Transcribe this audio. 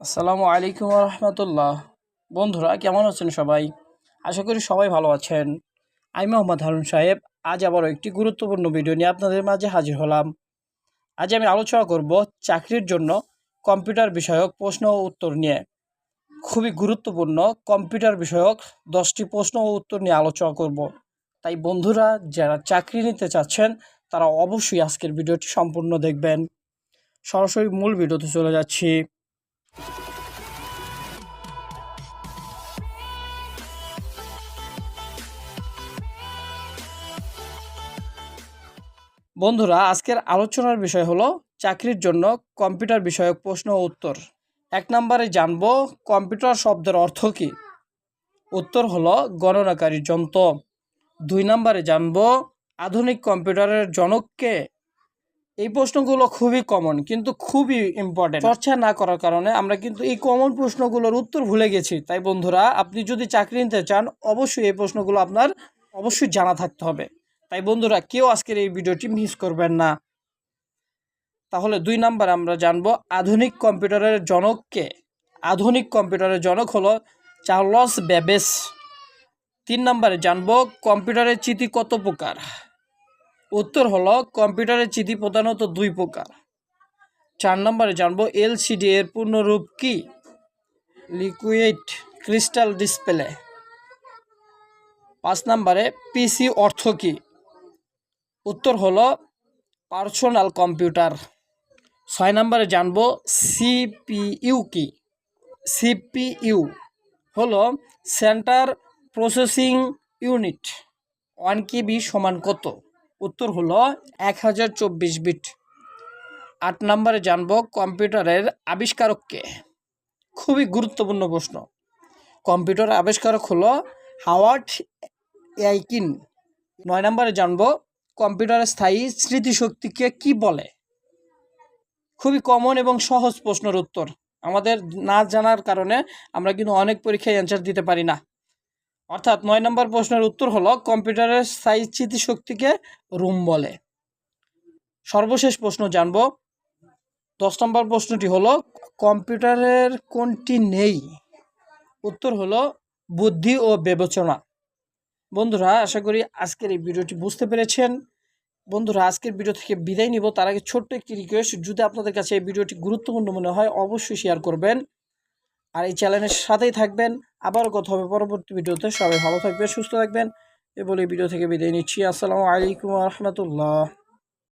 আসসালামু আলাইকুম রহমতুল্লাহ বন্ধুরা, কেমন আছেন সবাই? আশা করি সবাই ভালো আছেন। আমি মোহাম্মদ হারুন সাহেব। আজ আবারও একটি গুরুত্বপূর্ণ ভিডিও নিয়ে আপনাদের মাঝে হাজির হলাম। আজ আমি আলোচনা করব চাকরির জন্য কম্পিউটার বিষয়ক প্রশ্ন ও উত্তর নিয়ে। খুবই গুরুত্বপূর্ণ কম্পিউটার বিষয়ক দশটি প্রশ্ন ও উত্তর নিয়ে আলোচনা করব। তাই বন্ধুরা, যারা চাকরি নিতে চাচ্ছেন, তারা অবশ্যই আজকের ভিডিওটি সম্পূর্ণ দেখবেন। সরাসরি মূল ভিডিওতে চলে যাচ্ছি। বন্ধুরা, আজকের আলোচনার বিষয় হলো চাকরির জন্য কম্পিউটার বিষয়ক প্রশ্ন উত্তর। এক নম্বরে জানব, কম্পিউটার শব্দের অর্থ কী? উত্তর হলো গণনাকারী যন্ত্র। দুই নম্বরে জানব, আধুনিক কম্পিউটারের জনককে এই প্রশ্নগুলো খুবই কমন কিন্তু খুবই ইম্পর্টেন্ট চর্চা না করার কারণে আমরা কিন্তু এই কমন প্রশ্নগুলোর উত্তর ভুলে গেছি। তাই বন্ধুরা, আপনি যদি চাকরি নিতে চান, অবশ্যই এই প্রশ্নগুলো আপনার অবশ্যই জানা থাকতে হবে। তাই বন্ধুরা, কেউ আজকের এই ভিডিওটি মিস করবেন না। তাহলে দুই নাম্বার আমরা জানব, আধুনিক কম্পিউটারের জনককে আধুনিক কম্পিউটারের জনক হলো চার্লস ব্যাবেস তিন নম্বরে জানব, কম্পিউটারের চিঠি কত প্রকার? উত্তর হলো কম্পিউটারের চিঠি প্রধানত দুই প্রকার। চার নম্বরে জানব, এলসিডি এর পূর্ণরূপ কি? Liquid crystal display. পাঁচ নম্বরে, পিসি অর্থ কি? উত্তর হলো, পার্সোনাল কম্পিউটার। ছয় নম্বরে জানব, সিপিইউ কি? সিপিইউ হলো, centre processing unit. One KB সমান কত? উত্তর হলো এক হাজার চব্বিশ বিট আট নম্বরে জানব কম্পিউটারের আবিষ্কারককে। খুবই গুরুত্বপূর্ণ প্রশ্ন। কম্পিউটার আবিষ্কারক হলো হাওয়ার্ড এয়াইকিন নয় নম্বরে জানব কম্পিউটারের স্থায়ী স্মৃতিশক্তিকে কি বলে? খুবই কমন এবং সহজ প্রশ্নের উত্তর। আমাদের না জানার কারণে আমরা কিন্তু অনেক পরীক্ষায় অ্যান্সার দিতে পারি না। অর্থাৎ নয় নম্বর প্রশ্নের উত্তর হলো কম্পিউটারের স্থায়ী স্মৃতিশক্তিকে রুম বলে। সর্বশেষ প্রশ্ন জানব। দশ নম্বর প্রশ্নটি হলো, কম্পিউটারের কোনটি নেই? উত্তর হলো, বুদ্ধি ও বিবেচনা। বন্ধুরা, আশা করি আজকের এই ভিডিওটি বুঝতে পেরেছেন। বন্ধুরা, আজকের ভিডিও থেকে বিদায় নিব। তার আগে ছোট্ট একটি রিকোয়েস্ট যদি আপনাদের কাছে এই ভিডিওটি গুরুত্বপূর্ণ মনে হয়, অবশ্যই শেয়ার করবেন। আর এই চ্যানেলের সাথেই থাকবেন। আবারও কথা হবে পরবর্তী ভিডিওতে। সবাই ভালো থাকবেন, সুস্থ থাকবেন। এ বলে ভিডিও থেকে বিদায় নিচ্ছি। আসসালামু আলাইকুম রহমতুল্লাহ।